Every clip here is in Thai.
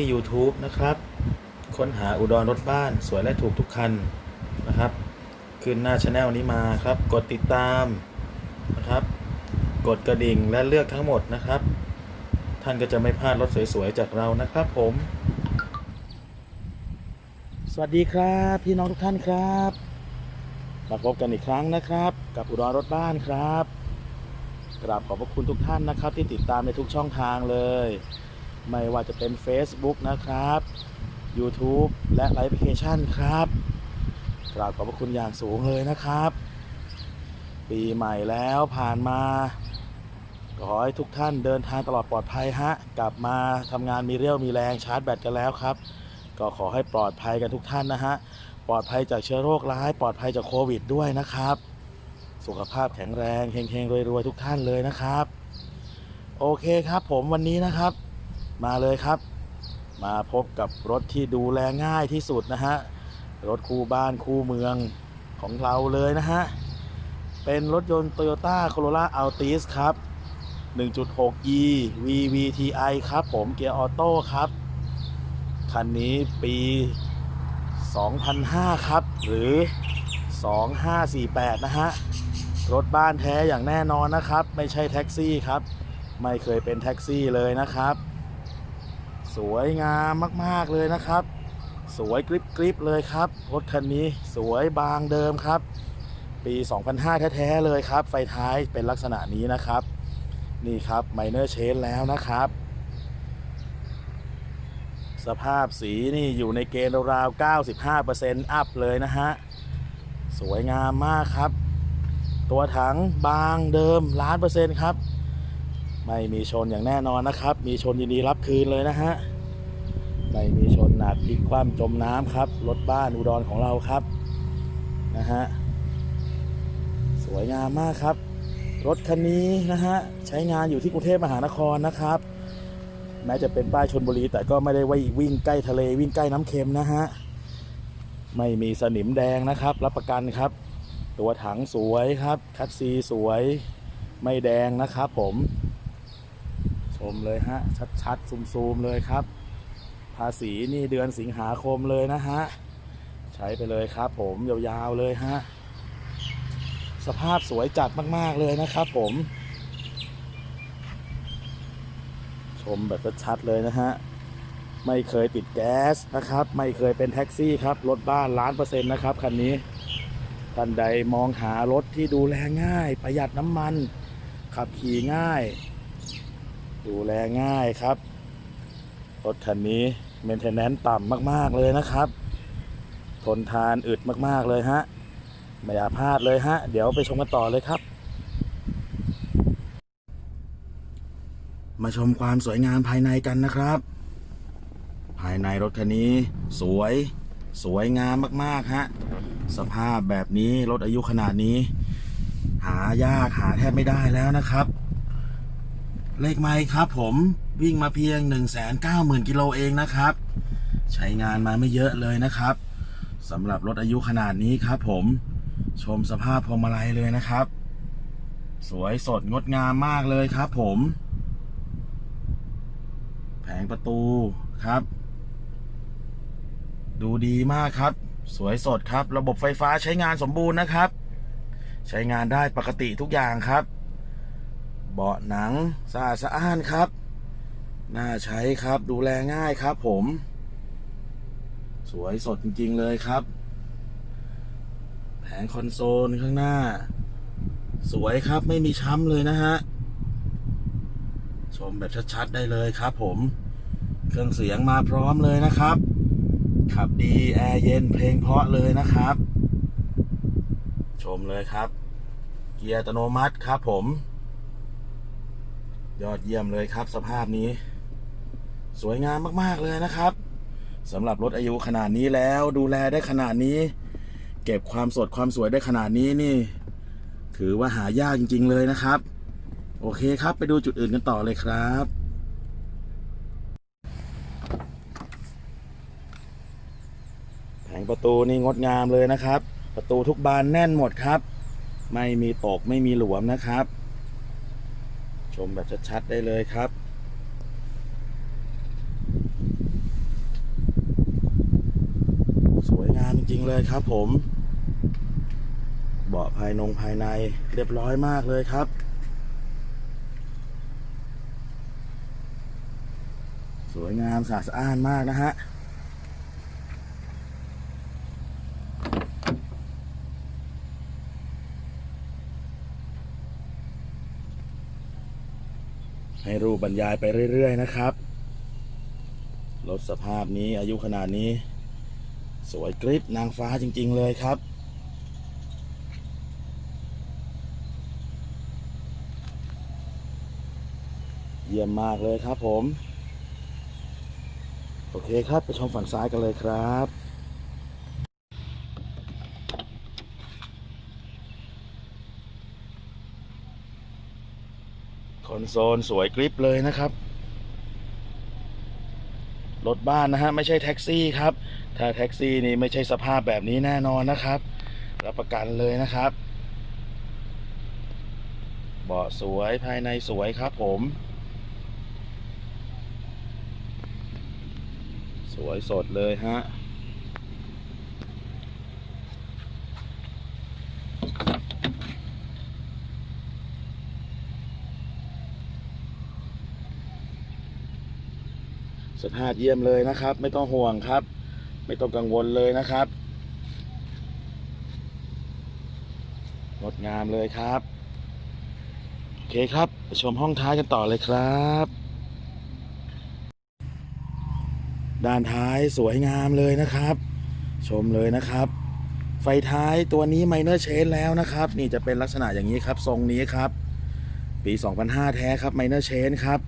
ที่ YouTube นะครับ ค้นหาอุดรรถบ้านสวยและถูกทุกคันนะครับ ขึ้นหน้าช anel นี้มาครับ กดติดตามนะครับ กดกระดิ่งและเลือกทั้งหมดนะครับ ท่านก็จะไม่พลาดรถสวยๆจากเรานะครับผม สวัสดีครับ พี่น้องทุกท่านครับมาพบกันอีกครั้งนะครับ กับอุดรรถบ้านครับกราบขอบพระคุณทุกท่านนะครับ ที่ติดตามในทุกช่องทางเลย ไม่ว่าจะเป็น Facebook นะครับ YouTube และไลฟ์แอปพลิเคชันครับกราบขอบพระคุณอย่างสูงเลยนะครับ ปีใหม่แล้วผ่านมาขอให้ทุกท่านเดินทางตลอดปลอดภัยฮะ กลับมาทำงานมีเรี่ยวมีแรงชาร์จแบตกันแล้วครับ ก็ขอให้ปลอดภัยกันทุกท่านนะฮะ ปลอดภัยจากเชื้อโรคร้าย ปลอดภัยจากโควิดด้วยนะครับ สุขภาพแข็งแรงเฮงๆรวยๆทุกท่านเลยนะครับ โอเคครับผมวันนี้นะครับ มาเลยครับ มาพบกับรถที่ดูแลง่ายที่สุดนะฮะ รถคู่บ้านคู่เมืองของเราเลยนะฮะ เป็นรถยนต์ Toyota Corolla Altis ครับ 1.6e VVTi ครับผมเกียร์ออโต้ครับ คันนี้ปี 2005 ครับ หรือ 2548 นะฮะ รถบ้านแท้อย่างแน่นอนนะครับ ไม่ใช่แท็กซี่ครับ ไม่เคยเป็นแท็กซี่เลยนะครับ สวยงามมากๆเลยนะครับ สวยกริบกริบเลยครับ รถคันนี้สวยบางเดิมครับ ปี 2005 แท้ๆเลยครับ ไฟท้ายเป็นลักษณะนี้นะครับ นี่ครับไมเนอร์เชนแล้วนะครับ สภาพสีนี่อยู่ในเกณฑ์ราวๆ 95%อัพเลยนะฮะ สวยงามมากครับ ตัวถังบางเดิมล้านเปอร์เซ็นต์ครับ ไม่มีชนอย่างแน่นอนนะครับ มีชนยินดีรับคืนเลยนะฮะไม่มีชนหนักพลิกคว่ำจมน้ำครับรถบ้านอุดรของเราครับนะฮะสวยงามมากครับ รถคันนี้นะฮะใช้งานอยู่ที่กรุงเทพมหานครนะครับ แม้จะเป็นป้ายชนบุรี แต่ก็ไม่ได้ว่าวิ่งใกล้ทะเลวิ่งใกล้น้ำเค็มนะฮะไม่มีสนิมแดงนะครับ รับประกันครับ ตัวถังสวยครับ คัดซีสวย ไม่แดงนะครับผม ชมเลยฮะ ชัดๆซูมๆเลยครับ ภาษีนี่เดือนสิงหาคมเลยนะฮะ ใช้ไปเลยครับ ผมยาวๆเลยฮะ สภาพสวยจัดมากๆเลยนะครับ ผม ชมแบบชัดๆเลยนะฮะไม่เคยติดแก๊สนะครับ ไม่เคยเป็นแท็กซี่ครับ รถบ้านล้านเปอร์เซ็นต์นะครับคันนี้ท่านใดมองหารถที่ดูแลง่าย ประหยัดน้ำมัน ขับขี่ง่าย ดูแลง่ายครับ รถคันนี้เมนเทนแนนซ์ต่ำมาก ๆ เลยนะครับ ทนทานอึดมาก ๆ เลยฮะ ไม่อยาพลาดเลยฮะ เดี๋ยวไปชมกันต่อเลยครับ มาชมความสวยงามภายในกันนะครับ ภายในรถคันนี้ สวย สวยงามมาก ๆ ฮะ สภาพแบบนี้ รถอายุขนาดนี้ หายากหาแทบไม่ได้แล้วนะครับ เลขไมค์ครับผมวิ่งมาเพียง 190,000กิโลเองนะครับ ใช้งานมาไม่เยอะเลยนะครับสำหรับรถอายุขนาดนี้ครับผมชมสภาพพวงมาลัยเลยนะครับ สวยสดงดงามมากเลยครับผม แผงประตูครับ ดูดีมากครับ สวยสดครับ ระบบไฟฟ้าใช้งานสมบูรณ์นะครับ ใช้งานได้ปกติทุกอย่างครับ เบาะหนังสะอาดสะอ้านครับ น่าใช้ครับดูแลง่ายครับผม สวยสดจริง ๆ เลยครับ แผงคอนโซลข้างหน้า สวยครับไม่มีช้ำเลยนะฮะ ชมแบบชัดๆได้เลยครับผม เครื่องเสียงมาพร้อมเลยนะครับ ขับดีแอร์เย็นเพลงเพราะเลยนะครับ ชมเลยครับ เกียร์อัตโนมัติครับผม ยอดเยี่ยมเลยครับ สภาพนี้ สวยงามมากๆเลยนะครับสำหรับรถอายุขนาดนี้แล้วดูแลได้ขนาดนี้ เก็บความสดความสวยได้ขนาดนี้นี่ ถือว่าหายากจริง ๆ เลยนะครับ โอเคครับไปดูจุดอื่นกันต่อเลยครับแผงประตูนี่งดงามเลยนะครับ ประตูทุกบานแน่นหมดครับ ไม่มีตกไม่มีหลวมนะครับ ชมแบบชัดๆได้เลยครับ สวยงามจริงๆเลยครับผม เบาะภายนงภายในเรียบร้อยมากเลยครับ สวยงามสะอาดมากนะฮะ ให้รูปบรรยายไปเรื่อย ๆ นะครับ รถสภาพนี้อายุขนาดนี้ สวยกริบนางฟ้าจริง ๆ เลยครับ เยี่ยมมากเลยครับผม โอเคครับ ไปชมฝั่งซ้ายกันเลยครับ อนโซลสวยกริปเลยนะครับรถบ้านนะฮะไม่ใช่แท็กซี่ครับ ถ้าแท็กซี่นี่ไม่ใช่สภาพแบบนี้แน่นอนนะครับ รับประกันเลยนะครับเบาะสวยภายในสวยครับผม สวยสดเลยฮะ สภาพเยี่ยมเลยนะครับ ไม่ต้องห่วงครับ ไม่ต้องกังวลเลยนะครับงดงามเลยครับโอเคครับชมห้องท้ายกันต่อเลยครับ ด้านท้ายสวยงามเลยนะครับ ชมเลยนะครับ ไฟท้ายตัวนี้ไมเนอร์เชนแล้วนะครับ นี่จะเป็นลักษณะอย่างนี้ครับ ทรงนี้ครับ ปี 2005 แท้ครับไมเนอร์เชนครับ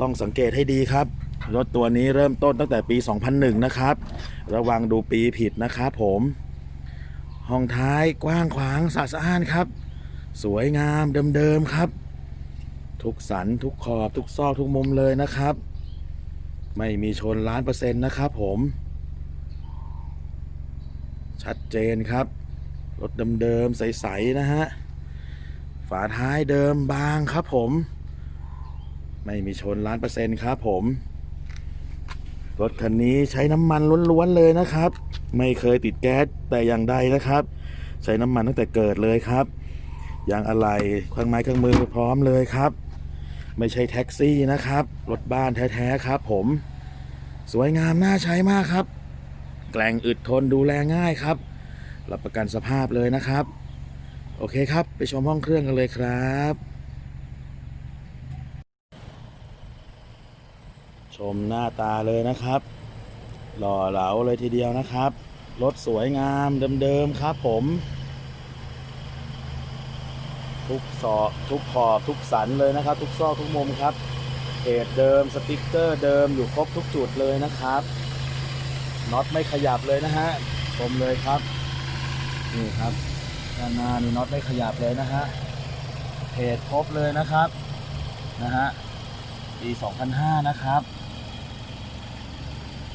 ต้องสังเกตให้ดีครับ รถตัวนี้เริ่มต้นตั้งแต่ปี 2001 นะครับ ระวังดูปีผิดนะครับผม ห้องท้ายกว้างขวางสะอาดครับ สวยงามเดิมๆครับ ทุกสันทุกขอบทุกซอกทุกมุมเลยนะครับ ไม่มีชนล้านเปอร์เซ็นต์นะครับผม ชัดเจนครับ รถเดิมๆใสๆนะฮะ ฝาท้ายเดิมบางครับผมไม่มีชนล้านเปอร์เซ็นต์ครับผม รถคันนี้ใช้น้ำมันล้วนๆเลยนะครับ ไม่เคยติดแก๊สแต่อย่างใดนะครับ ใช้น้ำมันตั้งแต่เกิดเลยครับยางอะไหล่เครื่องไม้เครื่องมือพร้อมเลยครับ ไม่ใช่แท็กซี่นะครับ รถบ้านแท้ๆครับ ผม สวยงามน่าใช้มากครับ แกล่งอึดทนดูแลง่ายครับ รับประกันสภาพเลยนะครับ โอเคครับ ไปชมห้องเครื่องกันเลยครับ ชมหน้าตาเลยนะครับ หล่อเหลาเลยทีเดียวนะครับ รถสวยงามเดิมๆครับผม ทุกซอกทุกขอบทุกสันเลยนะครับ ทุกซอกทุกมุมครับเพจเดิมสติ๊กเกอร์เดิมอยู่ครบทุกจุดเลยนะครับน็อตไม่ขยับเลยนะฮะชมเลยครับนี่ครับด้านหน้านี่น็อตไม่ขยับเลยนะฮะเพจครบเลยนะครับนะฮะปี 2005 นะครับ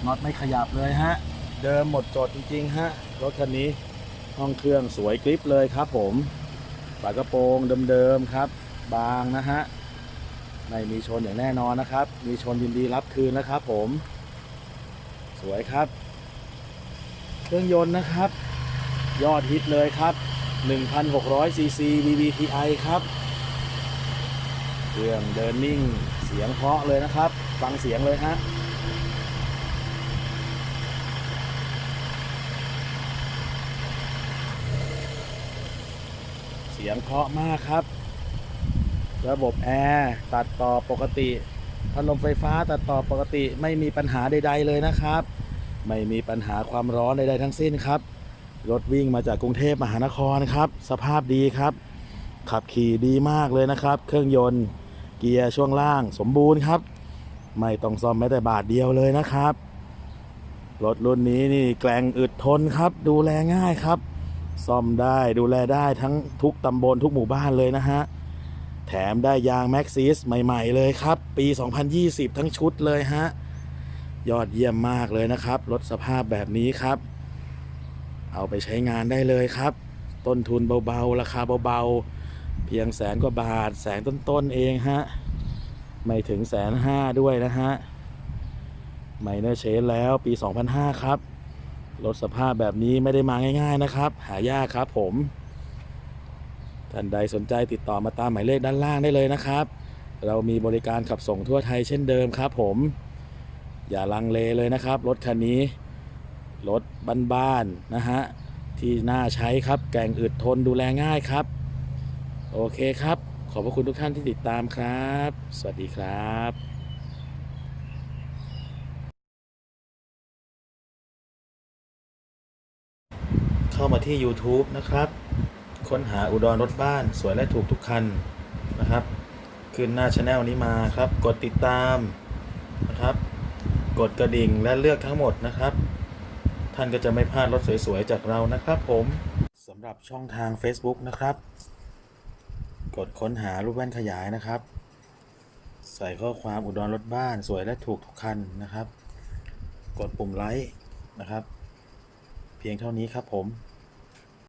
น็อตไม่ขยับเลยฮะ เดิมหมดจดจริงๆฮะ รถคันนี้ห้องเครื่องสวยกริปเลยครับผมฝากระโปรงเดิมๆครับ บางนะฮะ ไม่มีชนอย่างแน่นอนนะครับ มีชนยินดีรับคืนนะครับผม สวยครับ เครื่องยนต์นะครับ ยอดฮิตเลยครับ1,600ซีซี VVTi ครับ เครื่องเดินนิ่ง เสียงเพราะเลยนะครับ ฟังเสียงเลยฮะ สียงเพราะมากครับ ระบบแอร์ตัดต่อปกติพัดลมไฟฟ้าตัดต่อปกติไม่มีปัญหาใด ๆเลยนะครับ ไม่มีปัญหาความร้อนใด ๆ ทั้งสิ้นครับ รถวิ่งมาจากกรุงเทพมหานครครับ สภาพดีครับ ขับขี่ดีมากเลยนะครับ เครื่องยนต์ เกียร์ช่วงล่างสมบูรณ์ครับ ไม่ต้องซ่อมแม้แต่บาทเดียวเลยนะครับ รถรุ่นนี้นี่แกลงอึดทนครับ ดูแลง่ายครับ ซ่อมได้ดูแลได้ทั้งทุกตำบลทุกหมู่บ้านเลยนะฮะ แถมได้ยางแม็กซิสใหม่ ๆ เลยครับ ปี 2020 ทั้งชุดเลยฮะ ยอดเยี่ยมมากเลยนะครับ รถสภาพแบบนี้ครับ เอาไปใช้งานได้เลยครับ ต้นทุนเบาๆ ราคาเบาๆ เพียงแสนกว่าบาท แสนต้นๆ เองฮะ ไม่ถึงแสนห้าด้วยนะฮะไมเนอร์เชนแล้วปี 2005 ครับ รถสภาพแบบนี้ไม่ได้มาง่าย ๆนะครับ หายากครับผมท่านใดสนใจติดต่อมาตามหมายเลขด้านล่างได้เลยนะครับ เรามีบริการขับส่งทั่วไทยเช่นเดิมครับผม อย่าลังเลเลยนะครับ รถคันนี้ รถบ้านๆนะฮะ ที่น่าใช้ครับ แก่งอึดทนดูแลง่ายครับ โอเคครับ ขอบพระคุณทุกท่านที่ติดตามครับ สวัสดีครับ เข้ามาที่ YouTube นะครับ ค้นหาอุดรรถบ้านสวยและถูกทุกคันนะครับ ขึ้นหน้าช anel นี้มาครับ กดติดตามนะครับ กดกระดิ่งและเลือกทั้งหมดนะครับ ท่านก็จะไม่พลาดรถสวยๆจากเรานะครับ ผมสำหรับช่องทาง Facebook นะครับ กดค้นหารูปแว่นขยายนะครับ ใส่ข้อความอุดรรถบ้านสวยและถูกทุกคันนะครับ กดปุ่มไลค์นะครับ เพียงเท่านี้ครับผม